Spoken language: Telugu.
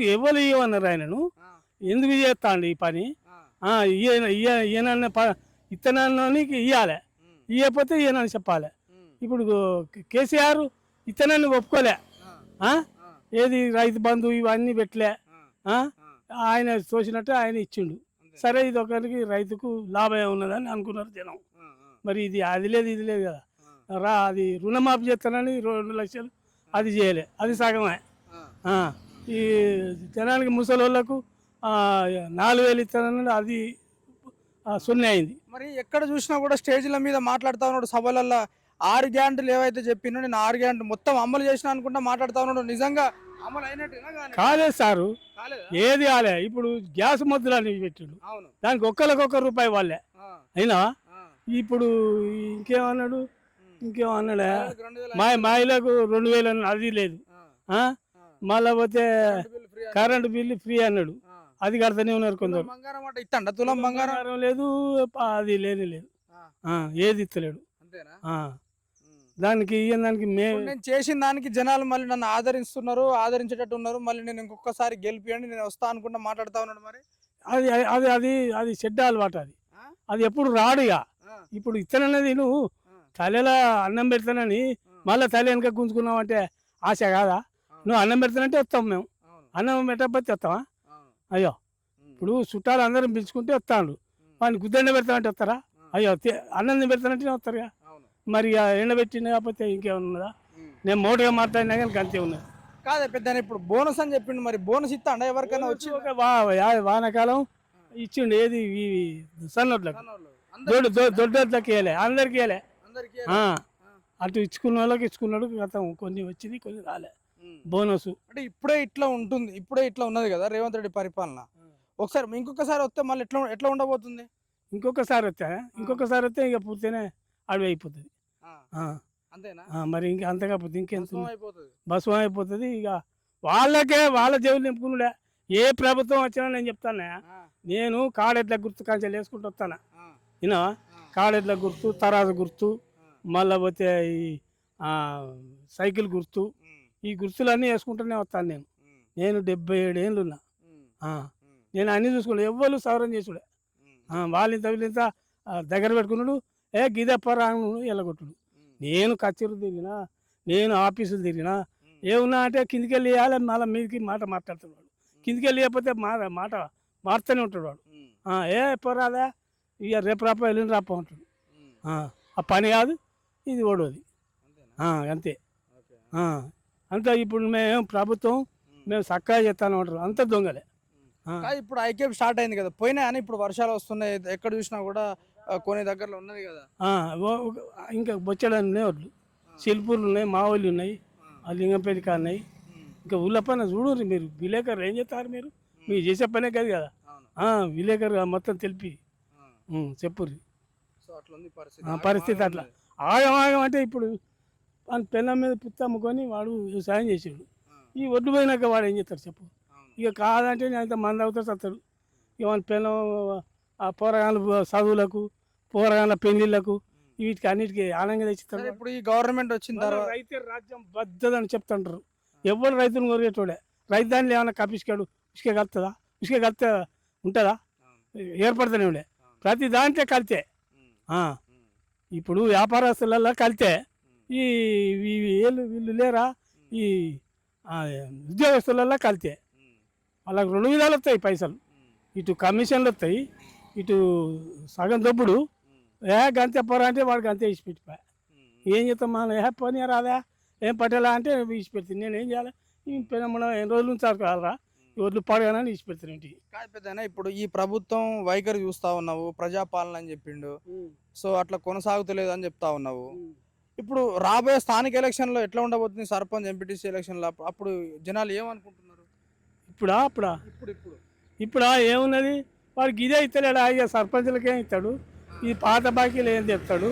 ఎవరు ఇవ్వన్నారు ఆయనను ఎందుకు చేస్తాండి ఈ పని? ఈయన ఇత్తనానికి ఇవ్వాలి ఇవ్వకపోతే ఈయన చెప్పాలి. ఇప్పుడు కేసీఆర్ ఇత్తనాన్ని ఒప్పుకోలే? ఏది రైతు బంధు ఇవన్నీ పెట్టలే? ఆయన తోచినట్టు ఆయన ఇచ్చిండు. సరే ఇది ఒకరికి రైతుకు లాభం ఉన్నదని అనుకున్నారు జనం. మరి ఇది అది లేదు ఇది లేదు కదా. రా అది రుణమాఫీ చేస్తానని రెండు లక్షలు అది చేయలే. అది సగమే. ఆ, ఈ జనానికి ముసలి వాళ్ళకు ఆ, నాలుగు వేలు ఇస్తానని అది సున్నా అయింది మరి ఎక్కడ చూసినా కూడా స్టేజ్ల మీద మాట్లాడుతా ఉన్నాడు సభలల్లో. ఆరు గ్యాంటులు ఏవైతే చెప్పినో నేను ఆరు గ్యాంటు మొత్తం అమలు చేసిన అనుకుంటా మాట్లాడుతా ఉన్నాడు. నిజంగా అమలు అయినట్టుగా కానీ కాలేదు సారు? ఏది కాలే. ఇప్పుడు గ్యాస్ మొద్దులు అని పెట్టిండు. దానికి ఒక్కరికొక్క రూపాయి వాళ్ళే. అయినా. ఇప్పుడు ఇంకేమన్నాడు? ఇంకేమన్నాడే? మా మహిళకు రెండు వేలు అది లేదు. మళ్ళా పోతే కరెంటు బిల్లు ఫ్రీ అన్నాడు. అది కడతానే ఉన్నారు కొందరు. తులం బంగారం అంటే ఇస్తాండ తులం బంగారం? బంగారం లేదు అది లేని లేదు. ఏది ఇస్తలేడు. దానికి ఇయ్యని దానికి మే ఇప్పుడు నేను చేసిన దానికి జనాలు మళ్ళీ నన్ను ఆదరిస్తున్నారు ఆదరించేటట్టు ఉన్నారు. మళ్ళీ నేను ఇంకొకసారి గెలిపియండి నేను వస్తా అనుకుంటా మాట్లాడుతా ఉన్నాడు మరి. అది అది అది అది చెడ్డ అలవాటు అది? అది ఎప్పుడు రాడు ఇక. ఇప్పుడు ఇత్తనన్నది నువ్వు తలెలా అన్నం పెడతానని. మళ్ళీ తల వెనక గుంజుకున్నావు అంటే ఆశ కాదా? నువ్వు అన్నం పెడతానంటే వస్తాం మేము. అన్నం పెట్టకపోతే వస్తావా. అయ్యో. ఇప్పుడు చుట్టాలు అందరం పిలుచుకుంటే వస్తాడు. వాడిని గుద్దండ పెడతామంటే వస్తారా? అయ్యో అన్నం పెడతానంటే వస్తారుగా మరి ఎండబెట్టిన కాకపోతే ఇంకేమన్నదా ఉమ్. నేను మోటుగా మాట్లాడినా కానీ అంతే ఉన్నది. కాదే పెద్ద ఇప్పుడు బోనస్ అని చెప్పిండు మరి. బోనస్ ఇస్తాండ ఎవరికైనా వచ్చి వానాకాలం ఇచ్చిండు ఏది? సన్నోట్లకు దొడ్డు దొడ్డోట్లకి వేయలే అందరికి వేయలే అటు ఇచ్చుకున్న వాళ్ళకి ఇచ్చుకున్నాడు గతం కొన్ని వచ్చింది కొన్ని రాలే. బోనస్. అంటే ఇప్పుడే ఇట్లా ఉంటుంది ఇప్పుడే ఇట్లా ఉన్నది కదా రేవంత్ రెడ్డి పరిపాలన. ఒకసారి ఇంకొకసారి వస్తే మళ్ళీ ఎట్లా ఎట్లా ఉండబోతుంది? ఇంకొకసారి వస్తే ఇంకొకసారి వస్తే ఇక పూర్తినే అడవి అయిపోతుంది. ఆ, ఆ, అంతేనా? ఆ, మరి ఇంకా అంతకపోతే ఇంకెంత భస్మం అయిపోతుంది బస్సు అయిపోతుంది ఇక. వాళ్ళకే వాళ్ళ జేబులు నింపుకున్నాడే ఏ ప్రభుత్వం వచ్చినా నేను చెప్తానే. నేను కాడెట్ల గుర్తు కంచెలు వేసుకుంటూ వస్తాను? ఆ, కాడెట్ల గుర్తు తరాజు గుర్తు మళ్ళీ పోతే ఈ ఆ, సైకిల్ గుర్తు ఈ గుర్తులన్నీ వేసుకుంటూనే వస్తాను నేను. నేను డెబ్బై ఏడు ఏళ్ళు ఉన్నా ఉమ్, ఆ, ఉమ్, నేను అన్ని చూసుకున్నాను ఎవ్వరు సవరం చేసుడే. ఆ, వాళ్ళింత దగ్గర పెట్టుకున్నాడు. ఏ గిదప్పరా ఎల్లగొట్టుడు నేను కచేరు తిరిగినా నేను ఆఫీసులు తిరిగినా ఏమన్నా అంటే కిందికి వెళ్ళి వేయాలి మళ్ళీ మీదకి మాట మాట్లాడుతున్నాడు కిందికి వెళ్ళి లేకపోతే మాట మాట మారుతూనే ఉంటాడు వాడు ఏ పోరాదా? ఇక రేపు రాప వెళ్ళిన రాప ఉంటాడు. ఆ, పని కాదు ఇది ఓడోది. అంతే. అంతా ఇప్పుడు మేము ప్రభుత్వం. మేము. చక్కగా చేస్తాను అంటారు. అంత దొంగలే. కాదు ఇప్పుడు ఐకేప్ స్టార్ట్ అయింది కదా. పోయినా అని ఇప్పుడు వర్షాలు వస్తున్నాయి. ఎక్కడ చూసినా కూడా కొన్ని దగ్గరలో ఉన్నది కదా. ఇంకా బొచ్చడని ఉన్నాయి వడ్లు సిల్పూర్లు ఉన్నాయి మావోళ్ళు ఉన్నాయి ఆ. లింగంపేట ఉన్నాయి. ఉమ్, ఇంకా ఊళ్ళ పైన చూడరు మీరు. విలేకరు ఏం చేస్తారు మీరు? మీరు చేసే పనే కాదు కదా. విలేకరు మొత్తం తెలిపి. చెప్పుర్రి. పరిస్థితి. అట్లా. ఆగం ఆగం అంటే ఇప్పుడు వాని పెళ్ళం మీద పుత్త అమ్ముకొని వాడు వ్యవసాయం చేసాడు. ఈ ఒడ్డు పోయినాక వాడు ఏం చేస్తాడు చెప్పు? ఇక కాదంటే నేను అంత మంది అవుతాడు చస్తాడు ఇక వాని పెళ్ళం ఆ పోరగాళ్ళ చదువులకు పోరగాళ్ళ పెళ్ళిళ్ళకు వీటికి అన్నిటికీ ఆనందంగా సరే తెచ్చిస్తాడు ఇప్పుడు ఈ గవర్నమెంట్ వచ్చిన తర్వాత రైతే రాజ్యం బద్దదని చెప్తుంటారు. ఎవరు రైతును కొరిగేటోడే? రైతు దాంట్లో ఏమైనా కప్పిసుకాడు ఇసుక కలుతుందా ఇసుక కలితే ఉంటుందా? ఏర్పడుతూనే ఉండే. ప్రతి దాంట్లో కలితే. ఇప్పుడు వ్యాపారస్తులలో కలితే ఈ వీళ్ళు వీళ్ళు లేరా? ఈ ఆ, ఉద్యోగస్తులలో కలితే. వాళ్ళకి రెండు విధాలు వస్తాయి పైసలు. ఇటు కమిషన్లు వస్తాయి ఇటు సగం దొబ్బుడు ఉమ్, ఏ గంతే పోరా అంటే వాడికి అంతే ఇచ్చి పెట్టిపోయా ఏం చేస్తాం మనం? ఏ పోనీ రాదా? ఏం పట్టేలా అంటే ఇచ్చి పెడుతుంది. నేను ఏం చేయాలి? ఈ పెనమ్మడం ఎన్ని రోజులు కాలరా ఈ ఒడ్లు పడగానని ఇచ్చి పెడతాను ఇంటికి. కాదు పెద్దనా ఇప్పుడు ఈ ప్రభుత్వం వైఖరి చూస్తా ఉన్నావు ప్రజాపాలన అని చెప్పిండు. సో అట్లా కొనసాగుతలేదు అని చెప్తా ఉన్నావు. ఇప్పుడు రాబోయే స్థానిక ఎలక్షన్లో ఎట్లా ఉండబోతుంది సర్పంచ్ ఎంపీటీసీ ఎలక్షన్లో? అప్పుడు- అప్పుడు జనాలు ఏమనుకుంటున్నారు? ఇప్పుడా అప్పుడా? ఇప్పుడు ఇప్పుడు ఇప్పుడా ఏమున్నది? వాడికి ఇదే ఇస్తలేడా ఇక సర్పంచులకేం ఇస్తాడు ఈ పాత బాకీలు ఏం తెస్తాడు